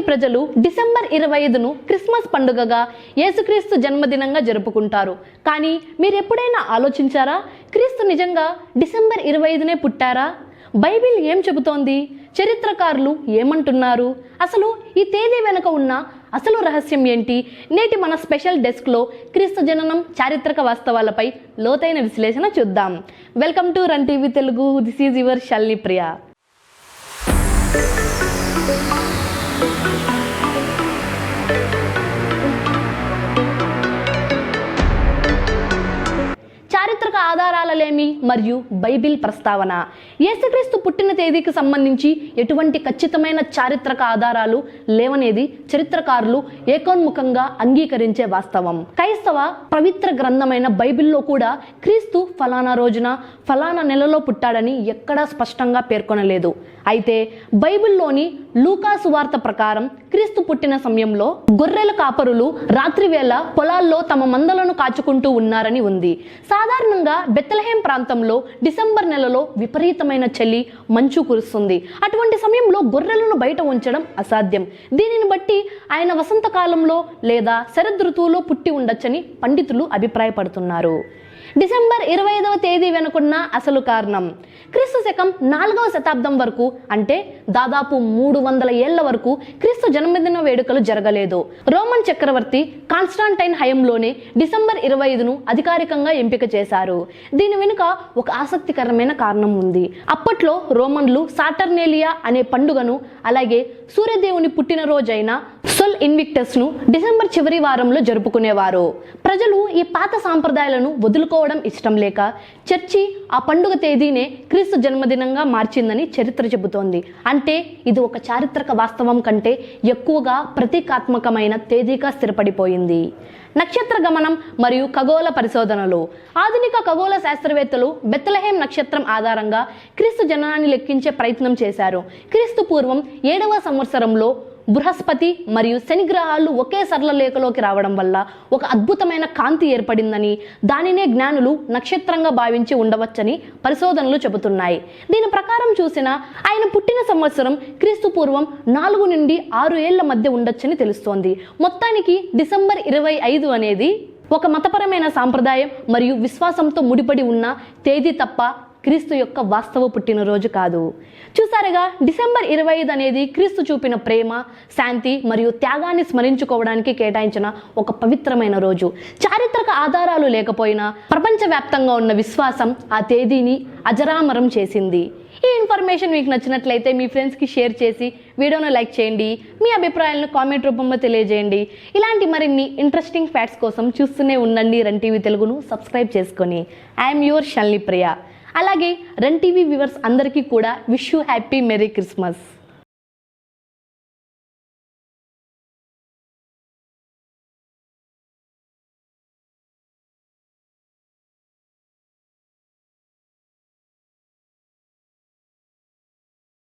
ప్రజలు డిసెంబర్ ఇరవై ఐదును క్రిస్మస్ పండుగగా యేసుక్రీస్తు జన్మదినంగా జరుపుకుంటారు. కానీ మీరు ఎప్పుడైనా ఆలోచించారా? క్రీస్తు నిజంగా డిసెంబర్ ఇరవై ఐదునే పుట్టారా? బైబిల్ ఏం చెబుతోంది? చరిత్రకారులు ఏమంటున్నారు? అసలు ఈ తేదీ వెనుక ఉన్న అసలు రహస్యం ఏంటి? నేటి మన స్పెషల్ డెస్క్లో క్రీస్తు జననం చారిత్రక వాస్తవాలపై లోతైన విశ్లేషణ చూద్దాం. Welcome to run TV Telugu this is your Shalni Priya. thank you ఆధారాలలేమి మరియు బైబిల్ ప్రస్తావన. యేసుక్రీస్తు పుట్టిన తేదీకి సంబంధించి ఎటువంటి ఖచ్చితమైన చారిత్రక ఆధారాలు లేవనేది చరిత్రకారులు ఏకోన్ముఖంగా అంగీకరించే వాస్తవం. క్రైస్తవ పవిత్ర గ్రంథమైన బైబిల్లో కూడా క్రీస్తు ఫలానా రోజున ఫలానా నెలలో పుట్టాడని ఎక్కడా స్పష్టంగా పేర్కొనలేదు. అయితే బైబిల్లోని లూకాసు వార్త ప్రకారం క్రీస్తు పుట్టిన సమయంలో గొర్రెల కాపరులు రాత్రివేళ పొలాల్లో తమ మందలను కాచుకుంటూ ఉన్నారని ఉంది. సాధారణంగా బెత్తలహేం ప్రాంతంలో డిసెంబర్ నెలలో విపరీతమైన చలి మంచు కురుస్తుంది. అటువంటి సమయంలో గొర్రెలను బయట ఉంచడం అసాధ్యం. దీనిని బట్టి ఆయన వసంతకాలంలో లేదా శరదృతువులో పుట్టి ఉండొచ్చని పండితులు అభిప్రాయపడుతున్నారు. డిసెంబర్ ఇరవై ఐదవ తేదీ వెనుకున్న అసలు కారణం. క్రీస్తు శకం నాలుగవ శతాబ్దం వరకు అంటే దాదాపు మూడు వందల ఏళ్ళ వరకు క్రీస్తు జన్మదిన వేడుకలు జరగలేదు. రోమన్ చక్రవర్తి కాన్స్టాంటైన్ హయంలోనే డిసెంబర్ ఇరవై ఐదును అధికారికంగా ఎంపిక చేశారు. దీని వెనుక ఒక ఆసక్తికరమైన కారణం ఉంది. అప్పట్లో రోమన్లు సాటర్నేలియా అనే పండుగను అలాగే సూర్యదేవుని పుట్టినరోజైన సొల్ ఇన్విక్టస్ను డిసెంబర్ చివరి వారంలో జరుపుకునేవారు. ప్రజలు ఈ పాత సాంప్రదాయాలను వదులుకోవడం ఇష్టం లేక చర్చి ఆ పండుగ తేదీనే క్రీస్తు జన్మదినంగా మార్చిందని చరిత్ర చెబుతోంది. అంటే ఇది ఒక చారిత్రక వాస్తవం కంటే ఎక్కువగా ప్రతీకాత్మకమైన తేదీగా స్థిరపడిపోయింది. నక్షత్ర గమనం మరియు ఖగోళ పరిశోధనలు. ఆధునిక ఖగోళ శాస్త్రవేత్తలు బెత్తలహేం నక్షత్రం ఆధారంగా క్రీస్తు జననాన్ని లెక్కించే ప్రయత్నం చేశారు. క్రీస్తు పూర్వం ఏడవ సంవత్సరంలో బృహస్పతి మరియు శని గ్రహాలు ఒకే సరళ లేఖలోకి రావడం వల్ల ఒక అద్భుతమైన కాంతి ఏర్పడిందని దానినే జ్ఞానులు నక్షత్రంగా భావించి ఉండవచ్చని పరిశోధనలు చెబుతున్నాయి. దీని ప్రకారం చూసిన ఆయన పుట్టిన సంవత్సరం క్రీస్తు పూర్వం నాలుగు నుండి ఆరు ఏళ్ళ మధ్య ఉండొచ్చని తెలుస్తోంది. మొత్తానికి డిసెంబర్ ఇరవై ఐదు అనేది ఒక మతపరమైన సాంప్రదాయం మరియు విశ్వాసంతో ముడిపడి ఉన్న తేదీ తప్ప క్రీస్తు యొక్క వాస్తవ పుట్టినరోజు కాదు. చూసారుగా డిసెంబర్ ఇరవై ఐదు అనేది క్రీస్తు చూపిన ప్రేమ శాంతి మరియు త్యాగాన్ని స్మరించుకోవడానికి కేటాయించిన ఒక పవిత్రమైన రోజు. చారిత్రక ఆధారాలు లేకపోయినా ప్రపంచవ్యాప్తంగా ఉన్న విశ్వాసం ఆ తేదీని అజరామరం చేసింది. ఈ ఇన్ఫర్మేషన్ మీకు నచ్చినట్లయితే మీ ఫ్రెండ్స్కి షేర్ చేసి వీడియోను లైక్ చేయండి మీ అభిప్రాయాలను కామెంట్ రూపంలో తెలియజేయండి. ఇలాంటి మరిన్ని ఇంట్రెస్టింగ్ ఫ్యాక్ట్స్ కోసం చూస్తూనే ఉండండి రన్ టీవీ తెలుగును సబ్స్క్రైబ్ చేసుకొని. I'm your Shalni Priya. అలాగే రన్ టీవీ వ్యూవర్స్ అందరికీ కూడా wish you happy merry Christmas.